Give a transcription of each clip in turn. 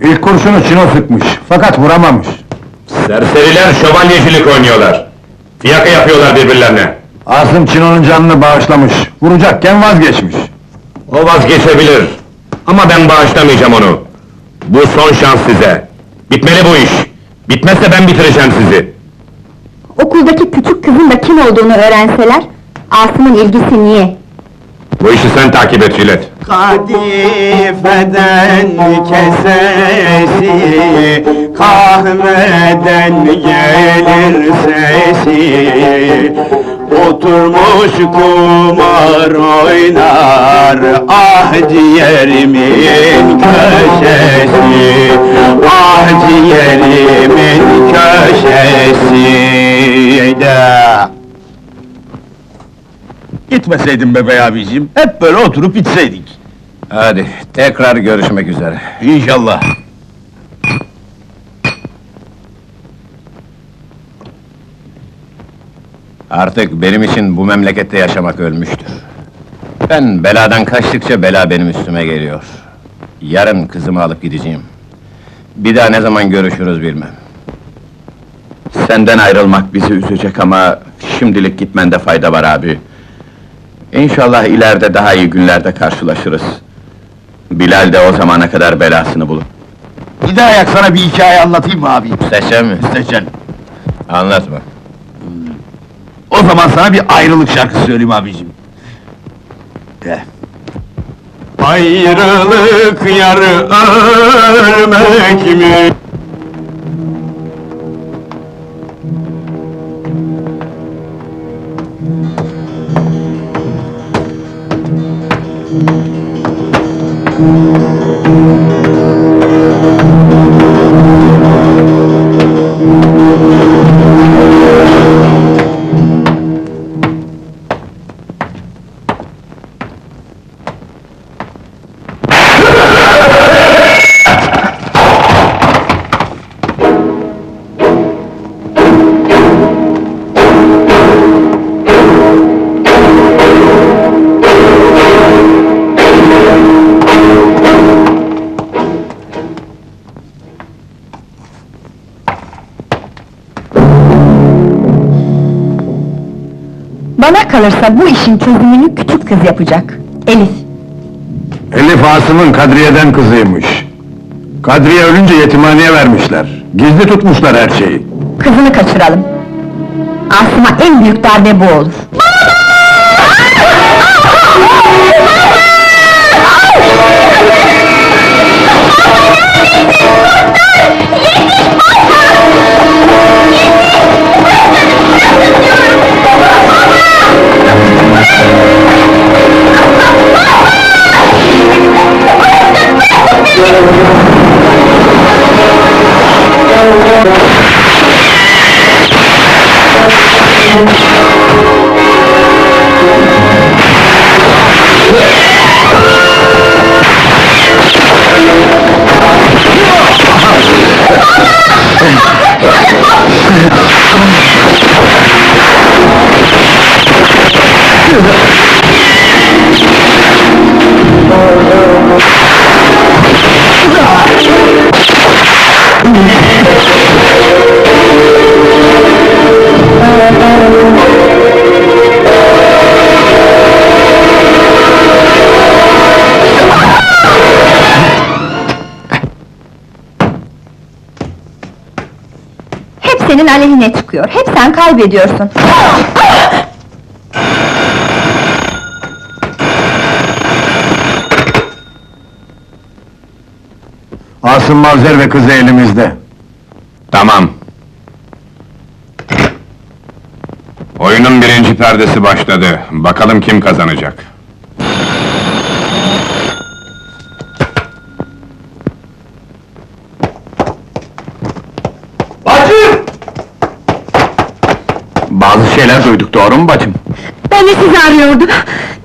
İlk kurşunu Çino sıkmış, fakat vuramamış. Serseriler şövalyecilik oynuyorlar. Fiyaka yapıyorlar birbirlerine. Asım Çino'nun canını bağışlamış, vuracakken vazgeçmiş. O vazgeçebilir. Ama ben bağışlamayacağım onu. Bu son şans size. Bitmeli bu iş. Bitmezse ben bitireceğim sizi. Okuldaki küçük kızın da kim olduğunu öğrenseler, Asım'ın ilgisi niye? Bu işi sen takip et Jilet. Kadifeden kesesi, kahveden gelir sesi. Oturmuş kumar oynar, ah ciğerimin köşesi, ah ciğerimin köşesi. De. Gitmeseydin be bey abicim, hep böyle oturup içseydik. Hadi, tekrar görüşmek üzere. İnşallah. Artık benim için bu memlekette yaşamak ölmüştür. Ben beladan kaçtıkça bela benim üstüme geliyor. Yarın kızımı alıp gideceğim. Bir daha ne zaman görüşürüz bilmem. Senden ayrılmak bizi üzecek ama şimdilik gitmende fayda var abi. İnşallah ileride daha iyi günlerde karşılaşırız. Bilal de o zamana kadar belasını bulur. Bir daha ayak sana bir hikaye anlatayım mı abi? Seçen mi? Seçen. Anlatma. O zaman sana bir ayrılık şarkısı söyleyeyim abicim. De. Ayrılık yarı ölmek mi? Bana kalırsa bu işin çözümünü küçük kız yapacak. Elif. Elif Asım'ın Kadriye'den kızıymış. Kadriye ölünce yetimhaneye vermişler. Gizli tutmuşlar her şeyi. Kızını kaçıralım. Asım'a en büyük darbe bu olur. Hep senin aleyhine çıkıyor. Hep sen kaybediyorsun. Asım Mavzer ve kızı elimizde. Tamam. Oyunun birinci perdesi başladı. Bakalım kim kazanacak. şeyler duyduk, doğru mu bacım? Ben de sizi arıyordum.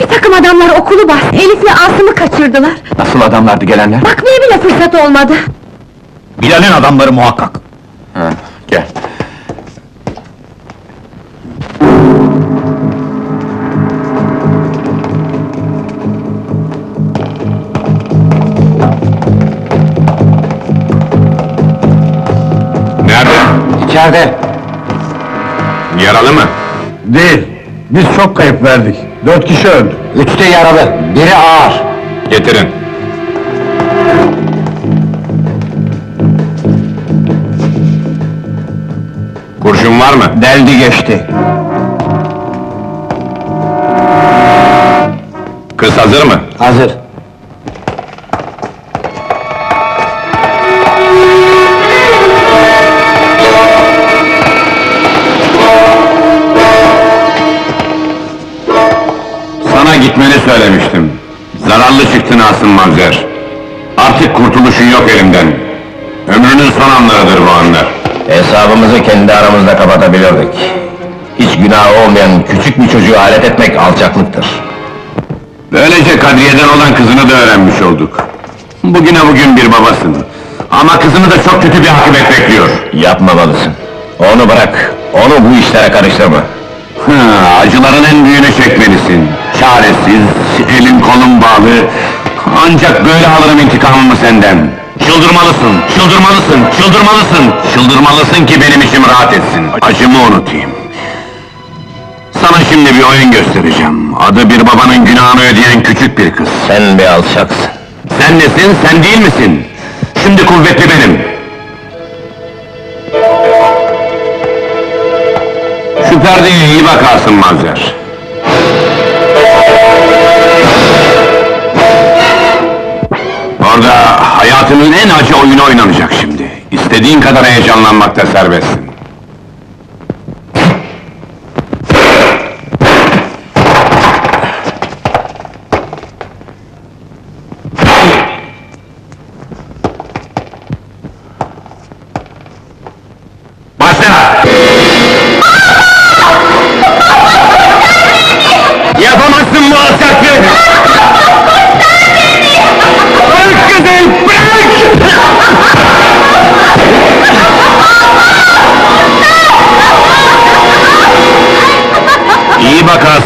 Bir takım adamlar okulu bas, Elif'le Asım'ı kaçırdılar. Nasıl adamlardı gelenler? Bakmaya bile fırsat olmadı. Bilal'in adamları muhakkak. Ha, gel. Nerede? İçeride. Yaralı mı? Değil. Biz çok kayıp verdik. Dört kişi öldü. Üçte yaralı, biri ağır. Getirin. Kurşun var mı? Deldi geçti. Kız hazır mı? Hazır. Gitmeni söylemiştim. Zararlı çıktın Asım Mavzer. Artık kurtuluşun yok elimden. Ömrünün son anlarıdır bu anlar. Hesabımızı kendi aramızda kapatabilirdik. Hiç günahı olmayan küçük bir çocuğu alet etmek alçaklıktır. Böylece Kadriye'den olan kızını da öğrenmiş olduk. Bugüne bugün bir babasın. Ama kızını da çok kötü bir akıbet bekliyor. Yapmamalısın. Onu bırak, onu bu işlere karıştırma. Hı, acıların en büyüğünü çekmelisin. Çaresiz, elin kolun bağlı. Ancak böyle alırım intikamımı senden. Çıldırmalısın, çıldırmalısın, çıldırmalısın. Çıldırmalısın ki benim içim rahat etsin. Acımı unutayım. Sana şimdi bir oyun göstereceğim. Adı bir babanın günahını ödeyen küçük bir kız. Sen bir alçaksın. Sen nesin, sen değil misin? Şimdi kuvvetli benim. Şu perdeye iyi bakarsın Mazer. Orada hayatının en acı oyunu oynanacak şimdi. İstediğin kadar heyecanlanmakta serbestsin.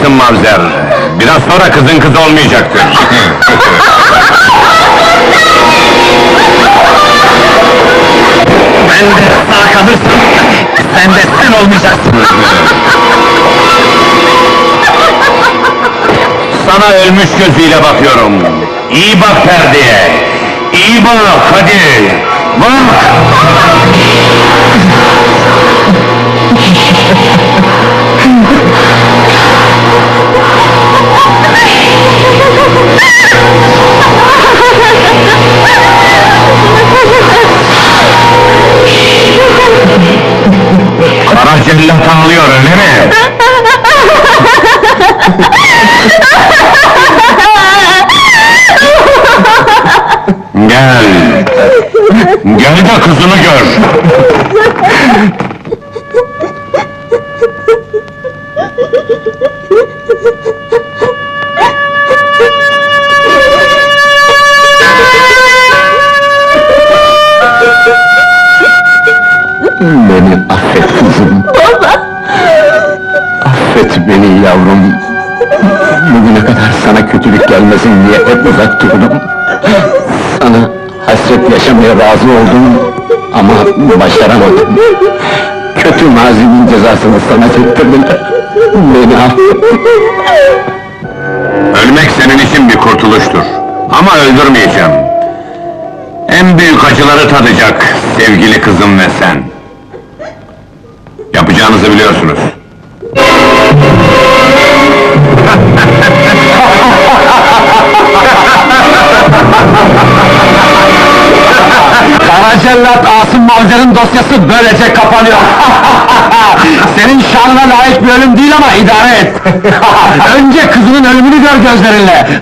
Bakarsın Mavzer. Biraz sonra kızın kız olmayacaktır. ben de sağ kalırsam, sen de sen olmayacaksın. Sana ölmüş gözüyle bakıyorum. İyi bak perdeye. İyi bak hadi. Bak. Gel. Gel de kızını gör. Beni affet kızım. Baba! Affet beni yavrum. Bugüne kadar sana kötülük gelmesin diye hep uzak durdum. Hasret yaşamaya razı oldum ama başaramadım. Kötü mazinin cezasını sana çektirdiler. Beni affet. Ölmek senin için bir kurtuluştur. Ama öldürmeyeceğim. En büyük acıları tadacak sevgili kızım ve sen. Yapacağınızı biliyorsunuz. Kara cellat Asım Mavzer'in dosyası böylece kapanıyor. Senin şanına layık bir ölüm değil ama idare et. Önce kızının ölümünü gör gözlerinle.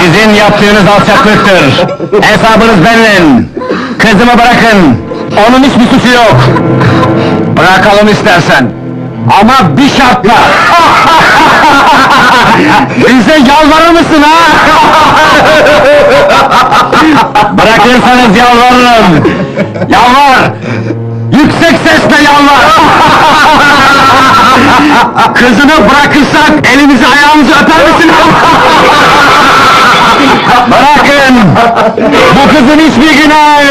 Sizin yaptığınız alçaklıktır. Hesabınız benimle. Kızımı bırakın. Onun hiçbir suçu yok. Bırakalım istersen. Ama bir şartla. Bize yalvarır mısın ha? Bırakırsanız yalvarırım. Yalvar! Yüksek sesle yalvar! Kızını bırakırsak elimizi ayağımızı öper misin? Bırakın! Bu kızın hiçbir günahı